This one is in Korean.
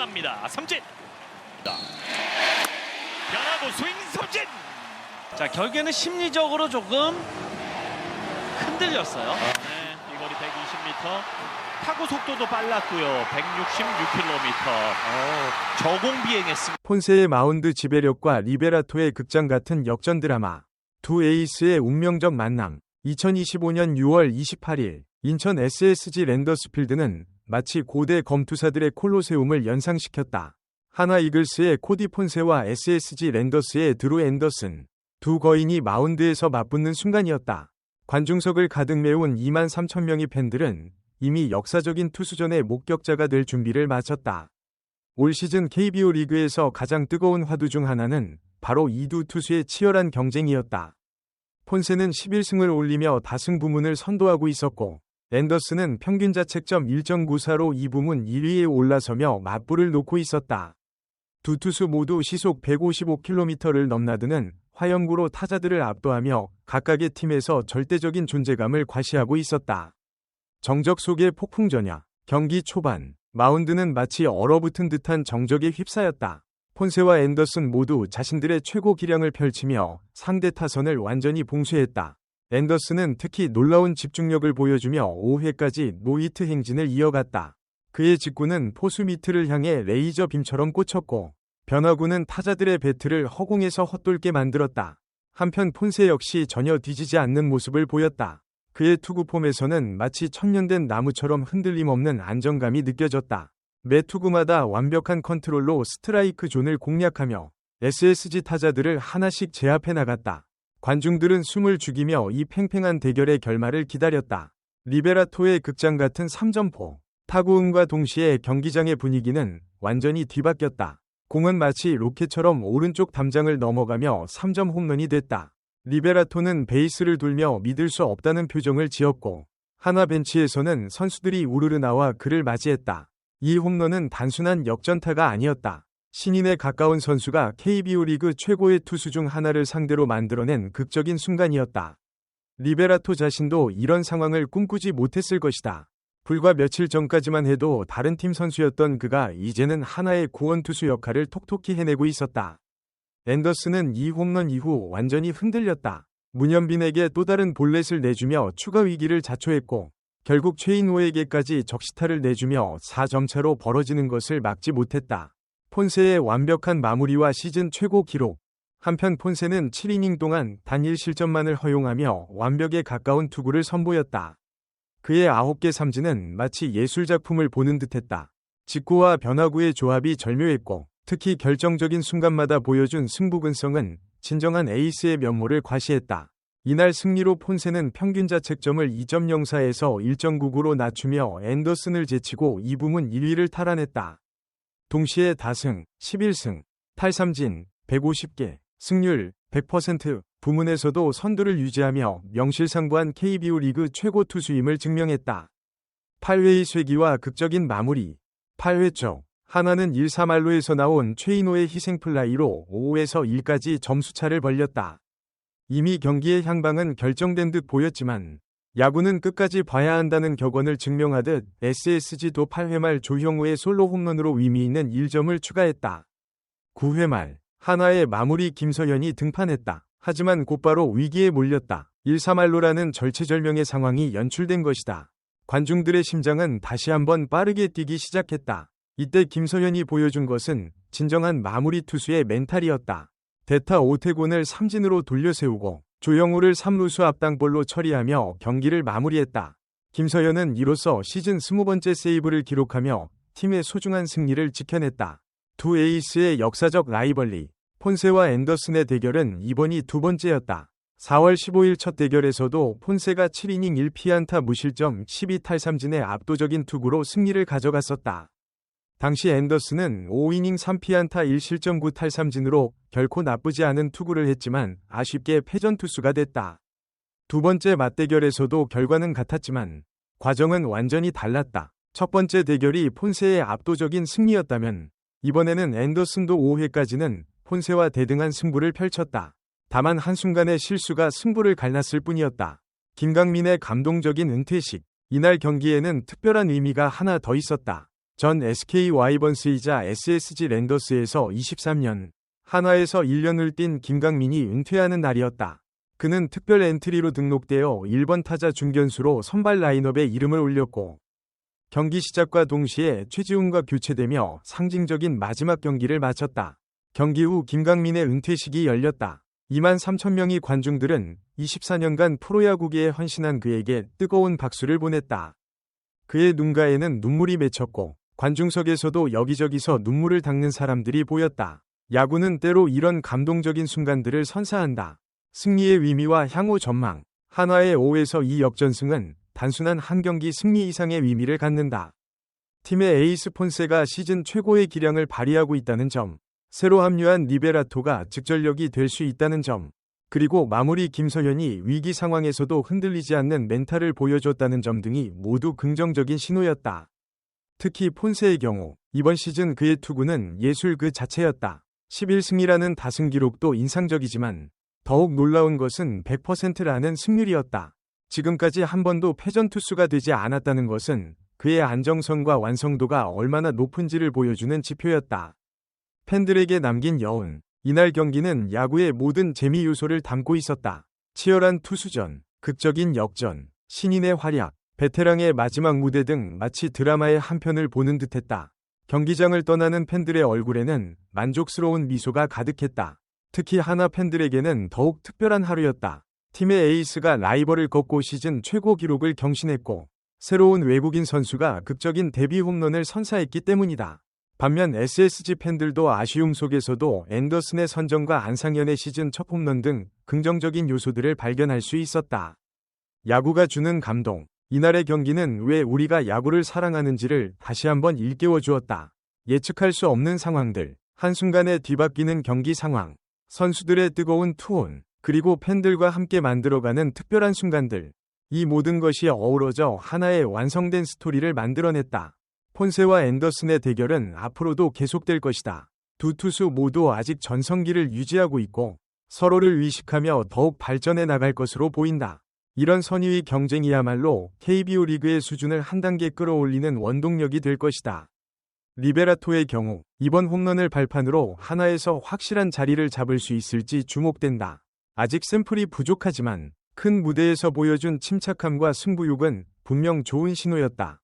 나갑니다. 삼진. 변하고 스윙 삼진. 자 결국에는 심리적으로 조금 흔들렸어요. 네, 이 거리 120m. 타구 속도도 빨랐고요. 166km. 어, 저공 비행했습니다. 폰세의 마운드 지배력과 리베라토의 극장 같은 역전 드라마. 두 에이스의 운명적 만남. 2025년 6월 28일 인천 SSG 랜더스필드는 마치 고대 검투사들의 콜로세움을 연상시켰다. 하나 이글스의 코디 폰세와 SSG 랜더스의 드루 앤더슨. 두 거인이 마운드에서 맞붙는 순간이었다. 관중석을 가득 메운 2만 3천 명의 팬들은 이미 역사적인 투수전의 목격자가 될 준비를 마쳤다. 올 시즌 KBO 리그에서 가장 뜨거운 화두 중 하나는 바로 이두 투수의 치열한 경쟁이었다. 폰세는 11승을 올리며 다승 부문을 선도하고 있었고, 앤더슨은 평균 자책점 1.94로 이 부문 1위에 올라서며 맞불을 놓고 있었다. 두 투수 모두 시속 155km를 넘나드는 화염구로 타자들을 압도하며 각각의 팀에서 절대적인 존재감을 과시하고 있었다. 정적 속의 폭풍전야, 경기 초반, 마운드는 마치 얼어붙은 듯한 정적에 휩싸였다. 폰세와 앤더슨 모두 자신들의 최고 기량을 펼치며 상대 타선을 완전히 봉쇄했다. 앤더슨은 특히 놀라운 집중력을 보여주며 5회까지 노히트 행진을 이어갔다. 그의 직구는 포수 미트를 향해 레이저 빔처럼 꽂혔고 변화구는 타자들의 배트를 허공에서 헛돌게 만들었다. 한편 폰세 역시 전혀 뒤지지 않는 모습을 보였다. 그의 투구 폼에서는 마치 천년된 나무처럼 흔들림 없는 안정감이 느껴졌다. 매 투구마다 완벽한 컨트롤로 스트라이크 존을 공략하며 SSG 타자들을 하나씩 제압해 나갔다. 관중들은 숨을 죽이며 이 팽팽한 대결의 결말을 기다렸다. 리베라토의 극장 같은 3점포. 타구음과 동시에 경기장의 분위기는 완전히 뒤바뀌었다. 공은 마치 로켓처럼 오른쪽 담장을 넘어가며 3점 홈런이 됐다. 리베라토는 베이스를 돌며 믿을 수 없다는 표정을 지었고 하나 벤치에서는 선수들이 우르르 나와 그를 맞이했다. 이 홈런은 단순한 역전타가 아니었다. 신인에 가까운 선수가 KBO 리그 최고의 투수 중 하나를 상대로 만들어낸 극적인 순간이었다. 리베라토 자신도 이런 상황을 꿈꾸지 못했을 것이다. 불과 며칠 전까지만 해도 다른 팀 선수였던 그가 이제는 하나의 구원 투수 역할을 톡톡히 해내고 있었다. 앤더슨은 이 홈런 이후 완전히 흔들렸다. 문현빈에게 또 다른 볼넷을 내주며 추가 위기를 자초했고 결국 최인호에게까지 적시타를 내주며 4점 차로 벌어지는 것을 막지 못했다. 폰세의 완벽한 마무리와 시즌 최고 기록. 한편 폰세는 7이닝 동안 단 1실점만을 허용하며 완벽에 가까운 투구를 선보였다. 그의 9개 삼진은 마치 예술작품을 보는 듯했다. 직구와 변화구의 조합이 절묘했고 특히 결정적인 순간마다 보여준 승부근성은 진정한 에이스의 면모를 과시했다. 이날 승리로 폰세는 평균 자책점을 2.04에서 1.99로 낮추며 앤더슨을 제치고 이 부문 1위를 탈환했다. 동시에 다승, 11승, 탈삼진, 150개, 승률 100% 부문에서도 선두를 유지하며 명실상부한 KBO 리그 최고 투수임을 증명했다. 8회의 쇄기와 극적인 마무리 8회 초 하나는 1-3할로에서 나온 최인호의 희생플라이로 5에서 1까지 점수차를 벌렸다. 이미 경기의 향방은 결정된 듯 보였지만 야구는 끝까지 봐야 한다는 격언을 증명하듯 SSG도 8회 말 조형우의 솔로 홈런으로 의미 있는 1점을 추가했다. 9회 말 하나의 마무리 김서현이 등판했다. 하지만 곧바로 위기에 몰렸다. 1-3할로라는 절체절명의 상황이 연출된 것이다. 관중들의 심장은 다시 한번 빠르게 뛰기 시작했다. 이때 김서현이 보여준 것은 진정한 마무리 투수의 멘탈이었다. 대타 오태곤을 삼진으로 돌려세우고 조영우를 3루수 앞당볼로 처리하며 경기를 마무리했다. 김서현은 이로써 시즌 20번째 세이브를 기록하며 팀의 소중한 승리를 지켜냈다. 두 에이스의 역사적 라이벌리, 폰세와 앤더슨의 대결은 이번이 두 번째였다. 4월 15일 첫 대결에서도 폰세가 7이닝 1피안타 무실점 12탈삼진의 압도적인 투구로 승리를 가져갔었다. 당시 앤더슨은 5이닝 3피안타 1실점 9탈삼진으로 결코 나쁘지 않은 투구를 했지만 아쉽게 패전 투수가 됐다. 두 번째 맞대결에서도 결과는 같았지만 과정은 완전히 달랐다. 첫 번째 대결이 폰세의 압도적인 승리였다면 이번에는 앤더슨도 5회까지는 폰세와 대등한 승부를 펼쳤다. 다만 한순간의 실수가 승부를 갈랐을 뿐이었다. 김강민의 감동적인 은퇴식. 이날 경기에는 특별한 의미가 하나 더 있었다. 전 SK 와이번스이자 SSG 랜더스에서 23년, 한화에서 1년을 뛴 김강민이 은퇴하는 날이었다. 그는 특별 엔트리로 등록되어 1번 타자 중견수로 선발 라인업에 이름을 올렸고 경기 시작과 동시에 최지훈과 교체되며 상징적인 마지막 경기를 마쳤다. 경기 후 김강민의 은퇴식이 열렸다. 2만 3천 명의 관중들은 24년간 프로야구계에 헌신한 그에게 뜨거운 박수를 보냈다. 그의 눈가에는 눈물이 맺혔고 관중석에서도 여기저기서 눈물을 닦는 사람들이 보였다. 야구는 때로 이런 감동적인 순간들을 선사한다. 승리의 의미와 향후 전망. 한화의 5에서 2 역전승은 단순한 한 경기 승리 이상의 의미를 갖는다. 팀의 에이스 폰세가 시즌 최고의 기량을 발휘하고 있다는 점, 새로 합류한 리베라토가 즉전력이 될 수 있다는 점, 그리고 마무리 김서현이 위기 상황에서도 흔들리지 않는 멘탈을 보여줬다는 점 등이 모두 긍정적인 신호였다. 특히 폰세의 경우 이번 시즌 그의 투구는 예술 그 자체였다. 11승이라는 다승 기록도 인상적이지만 더욱 놀라운 것은 100%라는 승률이었다. 지금까지 한 번도 패전 투수가 되지 않았다는 것은 그의 안정성과 완성도가 얼마나 높은지를 보여주는 지표였다. 팬들에게 남긴 여운. 이날 경기는 야구의 모든 재미 요소를 담고 있었다. 치열한 투수전, 극적인 역전, 신인의 활약, 베테랑의 마지막 무대 등 마치 드라마의 한 편을 보는 듯했다. 경기장을 떠나는 팬들의 얼굴에는 만족스러운 미소가 가득했다. 특히 하나 팬들에게는 더욱 특별한 하루였다. 팀의 에이스가 라이벌을 꺾고 시즌 최고 기록을 경신했고 새로운 외국인 선수가 극적인 데뷔 홈런을 선사했기 때문이다. 반면 SSG 팬들도 아쉬움 속에서도 앤더슨의 선정과 안상현의 시즌 첫 홈런 등 긍정적인 요소들을 발견할 수 있었다. 야구가 주는 감동. 이날의 경기는 왜 우리가 야구를 사랑하는지를 다시 한번 일깨워 주었다. 예측할 수 없는 상황들, 한순간에 뒤바뀌는 경기 상황, 선수들의 뜨거운 투혼, 그리고 팬들과 함께 만들어가는 특별한 순간들. 이 모든 것이 어우러져 하나의 완성된 스토리를 만들어냈다. 폰세와 앤더슨의 대결은 앞으로도 계속될 것이다. 두 투수 모두 아직 전성기를 유지하고 있고 서로를 의식하며 더욱 발전해 나갈 것으로 보인다. 이런 선의의 경쟁이야말로 KBO 리그의 수준을 한 단계 끌어올리는 원동력이 될 것이다. 리베라토의 경우 이번 홈런을 발판으로 하나에서 확실한 자리를 잡을 수 있을지 주목된다. 아직 샘플이 부족하지만 큰 무대에서 보여준 침착함과 승부욕은 분명 좋은 신호였다.